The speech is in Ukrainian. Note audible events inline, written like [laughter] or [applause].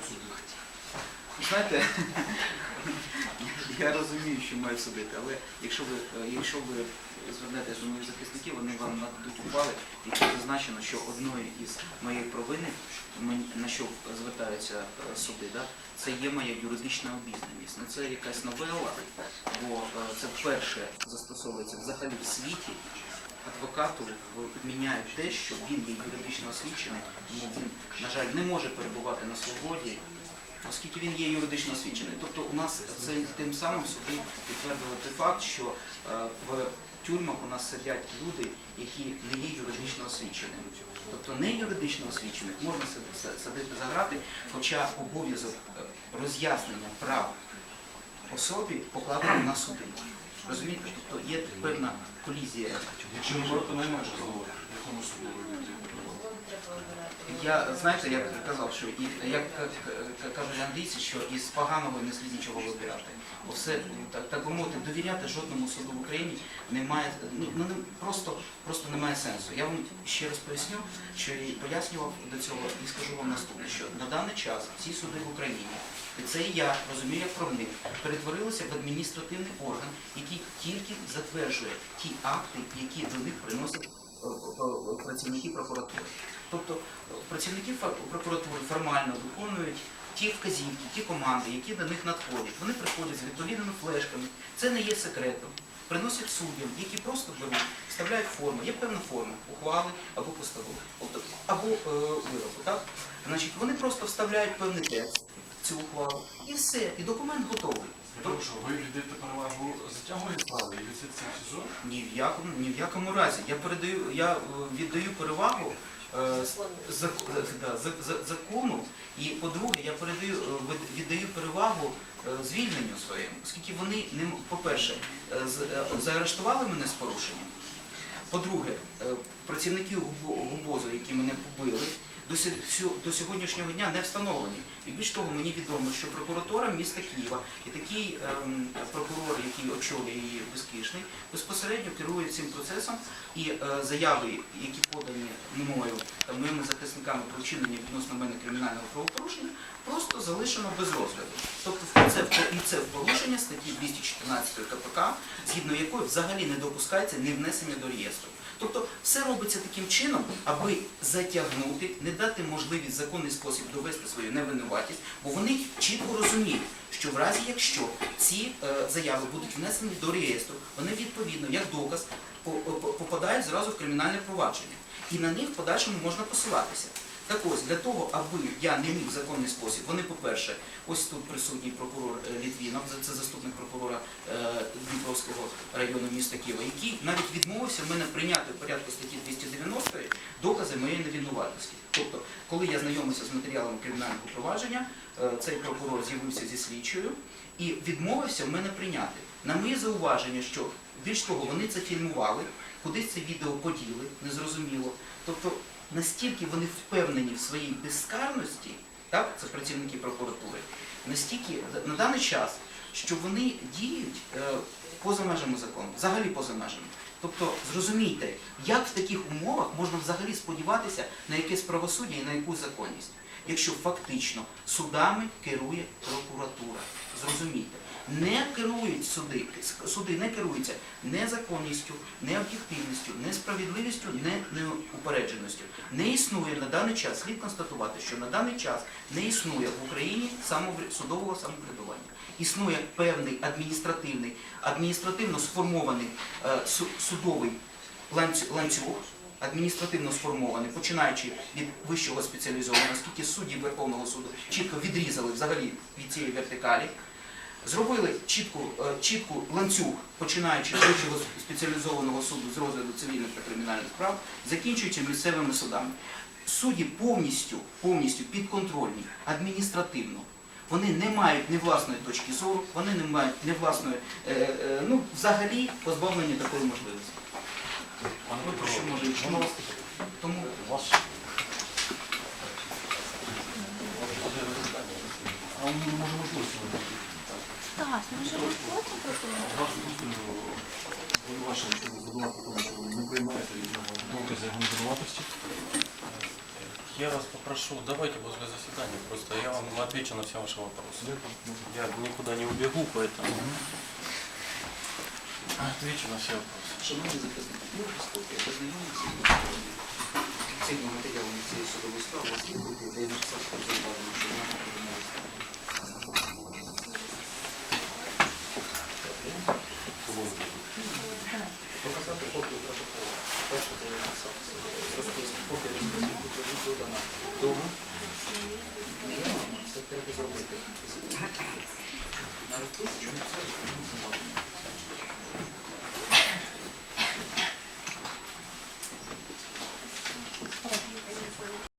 мають. Знаєте, [laughs] я розумію, що мають судити, але якщо ви, е, якщо ви звернетеся до моїх захисників, вони вам нададуть ухвали, в зазначено, що одною із моєї провини, на що звертаються е, суди, да, це є моя юридична обізнаність. Ну, це якась новела, бо е, це вперше застосовується взагалі в світі. Адвокату міняють те, що він є юридично освічений, тому він, на жаль, не може перебувати на свободі, оскільки він є юридично освічений. Тобто у нас це тим самим суди підтвердили той факт, що е, в тюрмах у нас сидять люди, які не є юридично освіченими. Тобто не юридично освічених можна сад- сад- садити за грати, хоча обов'язок е, роз'яснення прав особі покладено на суди. Розумієте? Тобто є певна колізія. Якщо ворота не найменше зло, Я знаєте, як казав, що і як кажуть англійці, що із поганого не слід нічого вибирати. Бо все так, так мовити, довіряти жодному суду в Україні немає ну, ну, просто, просто немає сенсу. Я вам ще раз поясню, що і пояснював до цього і скажу вам наступне, що на даний час ці суди в Україні, і це і я розумію як правник, перетворилися в адміністративний орган, який тільки затверджує ті акти, які до них приносять працівники прокуратури. Тобто е, працівники прокуратури формально виконують ті вказівки, ті команди, які до них надходять. Вони приходять з відповідними флешками. Це не є секретом. Приносять суддям, які просто беруть, вставляють форму. Є певна форма ухвали або постанови, тобто, або е, вироку. Так? Значить, вони просто вставляють певний текст цю ухвалу і все, і документ готовий. Тому що ви віддаєте перевагу затягування справи і в СІЗО? Ні в якому, ні в якому разі. Я передаю, я е, віддаю перевагу е, е, да, за- за- закону. І по-друге, я передаю, е, від- віддаю перевагу е, звільненню своєму, оскільки вони не м- по-перше, е, з- е, заарештували мене з порушенням. По-друге, е, працівники ГУБО- ГУБОЗу, які мене побили, до, сьогоднішнього дня не встановлені. І більш того, мені відомо, що прокуратура міста Києва і такий ем, прокурор, який очолює її безкишний, безпосередньо керує цим процесом і е, заяви, які подані мною та моїми захисниками про вчинення відносно мене кримінального правопорушення, просто залишено без розгляду. Тобто це, і це в порушення статті 214 КПК, згідно якої взагалі не допускається ні внесення до реєстру. Тобто все робиться таким чином, аби затягнути, не дати можливість законний спосіб довести свою невинуватість, бо вони чітко розуміють, що в разі якщо ці е, заяви будуть внесені до реєстру, вони відповідно як доказ по- по- попадають зразу в кримінальне провадження. І на них в подальшому можна посилатися. Так ось, для того, аби я не міг в законний спосіб, вони, по-перше, ось тут присутній прокурор е, Літвінов, це- заступник прокурора е, Дніпровського району міста Києва, який навіть відмовився в мене прийняти в порядку статті 290 докази моєї невинуватості. Тобто, коли я знайомився з матеріалами кримінального провадження, е, цей прокурор з'явився зі слідчою і відмовився в мене прийняти. На моє зауваження, що більш того, вони це фільмували, кудись це відео поділи, незрозуміло. Тобто настільки вони впевнені в своїй безкарності, так, це працівники прокуратури, настільки на даний час, що вони діють е, поза межами закону, взагалі поза межами. Тобто зрозумійте, як в таких умовах можна взагалі сподіватися на якесь правосуддя і на якусь законність, якщо фактично судами керує прокуратура. Зрозумійте. Не керують суди, суди не керуються незаконністю, необ'єктивністю, несправедливістю, не неупередженістю. Не існує на даний час, слід констатувати, що на даний час не існує в Україні судового самоврядування. Існує певний адміністративний, адміністративно сформований е, судовий ланцюг, адміністративно сформований, починаючи від вищого спеціалізованого, оскільки судді Верховного суду чітко відрізали взагалі від цієї вертикалі. Зробили чітку, е, чітку ланцюг, починаючи з вищого спеціалізованого суду з розгляду цивільних та кримінальних справ, закінчуючи місцевими судами. Судді повністю, повністю підконтрольні адміністративно. Вони не мають ні власної точки зору, вони не мають ні власної, е, е, ну, взагалі позбавлені такої можливості. Що може докази його невинуватості. я вас попрошу, давайте возле заседания, просто я вам отвечу на все ваши вопросы. Я никуда не убегу, поэтому отвечу на все вопросы. Шановні захисники, можна спокій, познайомитися цими матеріалами цієї судової справи, у вас є копії, де я написав, はい。